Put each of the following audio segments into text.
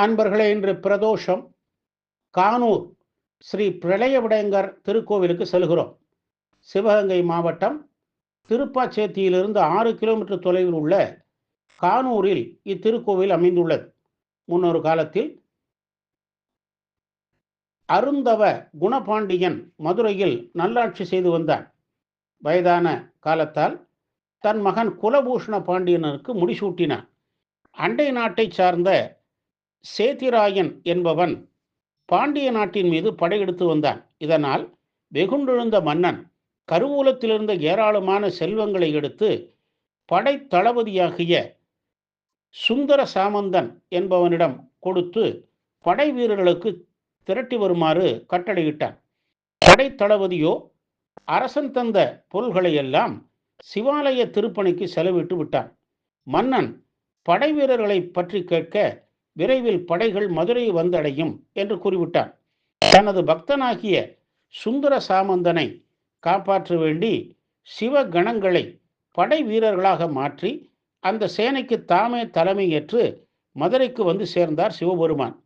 அன்பர்களே இன்று பிரதோஷம். கானூர் ஸ்ரீ பிரளயவிடங்கர் திருக்கோவிலுக்கு செல்கிறோம். சிவகங்கை மாவட்டம் திருப்பாச்சேத்தியிலிருந்து ஆறு கிலோமீட்டர் தொலைவில் உள்ள கானூரில் இத்திருக்கோவில் அமைந்துள்ளது. முன்னொரு காலத்தில் அருந்தவ குணபாண்டியன் மதுரையில் நல்லாட்சி செய்து வந்தான். வயதான காலத்தால் தன் மகன் குலபூஷண பாண்டியனருக்கு முடிசூட்டினான். அண்டை நாட்டை சார்ந்த சேத்திராயன் என்பவன் பாண்டிய நாட்டின் மீது படையெடுத்து வந்தான். இதனால் வெகுண்டெழுந்த மன்னன் கருவூலத்திலிருந்த ஏராளமான செல்வங்களை எடுத்து படைத்தளபதியாகிய சுந்தர சாமந்தன் என்பவனிடம் கொடுத்து படை வீரர்களுக்கு திரட்டி வருமாறு கட்டளையிட்டான். படைத்தளபதியோ அரசன் தந்த பொருள்களை எல்லாம் சிவாலய திருப்பணிக்கு செலவிட்டு விட்டான். மன்னன் படை வீரர்களை பற்றி கேட்க விரைவில் படைகள் மதுரை வந்தடையும் என்று கூறிவிட்டான். தனது பக்தனாகிய சுந்தர சாமந்தனை காப்பாற்ற வேண்டி சிவ கணங்களை படை வீரர்களாக மாற்றி அந்த சேனைக்கு தாமே தலைமையேற்று மதுரைக்கு வந்து சேர்ந்தார் சிவபெருமான்.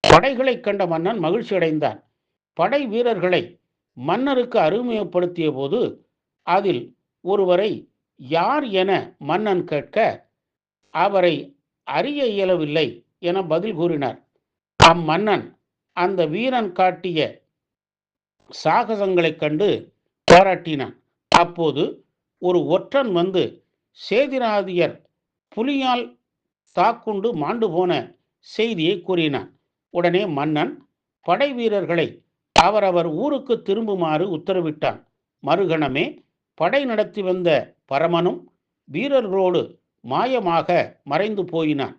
படைகளை கண்ட மன்னன் மகிழ்ச்சி அடைந்தான். படை வீரர்களை மன்னருக்கு அறிமுகப்படுத்திய போது அதில் ஒருவரை யார் என மன்னன் கேட்க அவரை அறிய இயலவில்லை. என பதில் கூறினார். அம்மன்னன் அந்த வீரன் காட்டிய சாகசங்களைக் கண்டு பாராட்டினான். அப்போது ஒரு ஒற்றன் வந்து சேதிராதியர் புலியால் தாக்குண்டு மாண்டு போன செய்தியை கூறினான். உடனே மன்னன் படை வீரர்களை அவரவர் ஊருக்கு திரும்புமாறு உத்தரவிட்டான். மறுகணமே படை நடத்தி வந்த பரமனும் வீரர்களோடு மாயமாக மறைந்து போயினான்.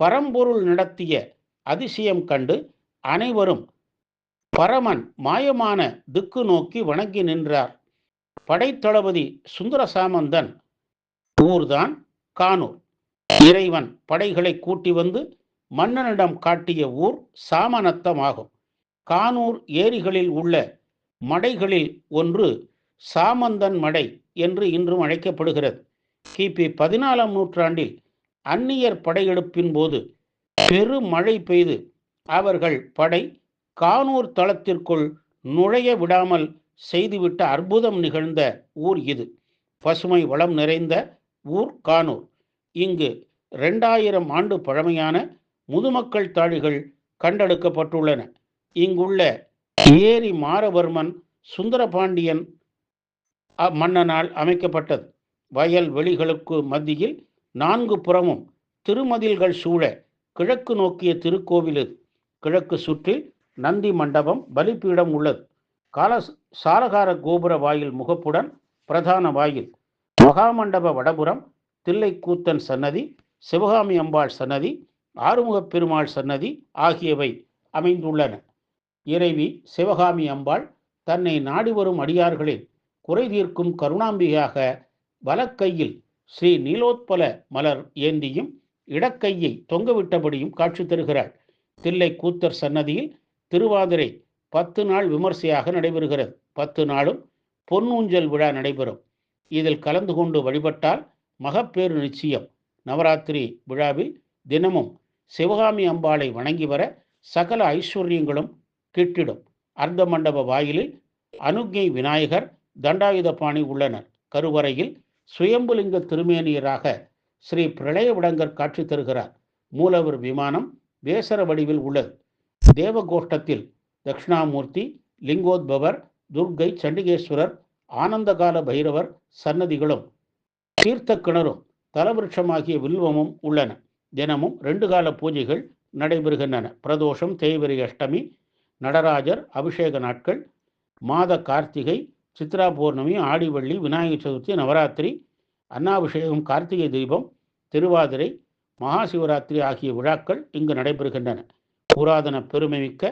பரம்பொருள் நடத்திய அதிசயம் கண்டு அனைவரும் பரமன் மாயமான திக்கு நோக்கி வணங்கி நின்றார். படைத்தளபதி சுந்தர சாமந்தன் ஊர்தான் கானூர். இறைவன் படைகளை கூட்டி வந்து மன்னனிடம் காட்டிய ஊர் சாமநத்தமாகும். கானூர் ஏரிகளில் உள்ள மடைகளில் ஒன்று சாமந்தன் மடை என்று இன்றும் அழைக்கப்படுகிறது. கிபி பதினாலாம் நூற்றாண்டில் அந்நியர் படையெடுப்பின் போது பெருமழை பெய்து அவர்கள் படை கானூர் தளத்திற்குள் நுழைய விடாமல் செய்துவிட்ட அற்புதம் நிகழ்ந்த ஊர் இது. பசுமை வளம் நிறைந்த ஊர் கானூர். இங்கு ரெண்டாயிரம் ஆண்டு பழமையான முதுமக்கள் தாழிகள் கண்டெடுக்கப்பட்டுள்ளன. இங்குள்ள ஏரி மாரவர்மன் சுந்தரபாண்டியன் மன்னனால் அமைக்கப்பட்டது. வயல் வெளிகளுக்கு மத்தியில் நான்கு புறமும் திருமதில்கள் சூழ கிழக்கு நோக்கிய திருக்கோவில். இது கிழக்கு சுற்றில் நந்தி மண்டபம் பலிப்பீடம் உள்ளது. கால சாரகார கோபுர வாயில் முகப்புடன் பிரதான வாயில். மகாமண்டப வடபுறம் தில்லைக்கூத்தன் சன்னதி சிவகாமி அம்பாள் சன்னதி ஆறுமுகப் பெருமாள் சன்னதி ஆகியவை அமைந்துள்ளன. இறைவி சிவகாமி அம்பாள் தன்னை நாடி வரும் அடியார்களில் குறை தீர்க்கும் கருணாம்பிகையாக வலக்கையில் ஸ்ரீ நீலோத்பல மலர் ஏந்தியும் இடக்கையை தொங்கவிட்டபடியும் காட்சி தருகிறாள். தில்லை கூத்தர் சன்னதியில் திருவாதிரை பத்து நாள் விமர்சையாக நடைபெறுகிறது. பத்து நாளும் பொன்னூஞ்சல் விழா நடைபெறும். இதில் கலந்து கொண்டு வழிபட்டால் மகப்பேறு நிச்சயம். நவராத்திரி விழாவில் தினமும் சிவகாமி அம்பாளை வணங்கி வர சகல ஐஸ்வர்யங்களும் கிட்டிடும். அர்த்த மண்டப வாயிலில் அனுக்ஞை விநாயகர் தண்டாயுதபாணி உள்ளனர். கருவறையில் சுயம்புலிங்க திருமேனியராக ஸ்ரீ பிரளய விடங்கர் காட்சி தருகிறார். மூலவர் விமானம் வேசர வடிவில் உள்ளது. தேவகோஷ்டத்தில் தட்சிணாமூர்த்தி லிங்கோத்பவர் துர்க்கை சண்டிகேஸ்வரர் ஆனந்தகால பைரவர் சன்னதிகளும் தீர்த்த கிணறும் தலவிருட்சமாகிய வில்வமும் உள்ளன. தினமும் ரெண்டு கால பூஜைகள் நடைபெறுகின்றன. பிரதோஷம் தேய்வரி அஷ்டமி நடராஜர் அபிஷேக நாட்கள் மாத கார்த்திகை சித்ரா பௌர்ணமி ஆடிவள்ளி விநாயகர் சதுர்த்தி நவராத்திரி அன்னாபிஷேகம் கார்த்திகை தீபம் திருவாதிரை மகாசிவராத்திரி ஆகிய விழாக்கள் இங்கு நடைபெறுகின்றன. புராதன பெருமைமிக்க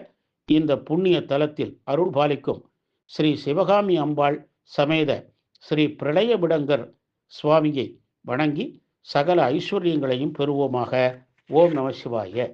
இந்த புண்ணிய தலத்தில் அருள் பாலிக்கும் ஸ்ரீ சிவகாமி அம்பாள் சமேத ஸ்ரீ பிரளய விடங்கர் சுவாமியை வணங்கி சகல ஐஸ்வர்யங்களையும் பெறுவோமாக. ஓம் நம சிவாய.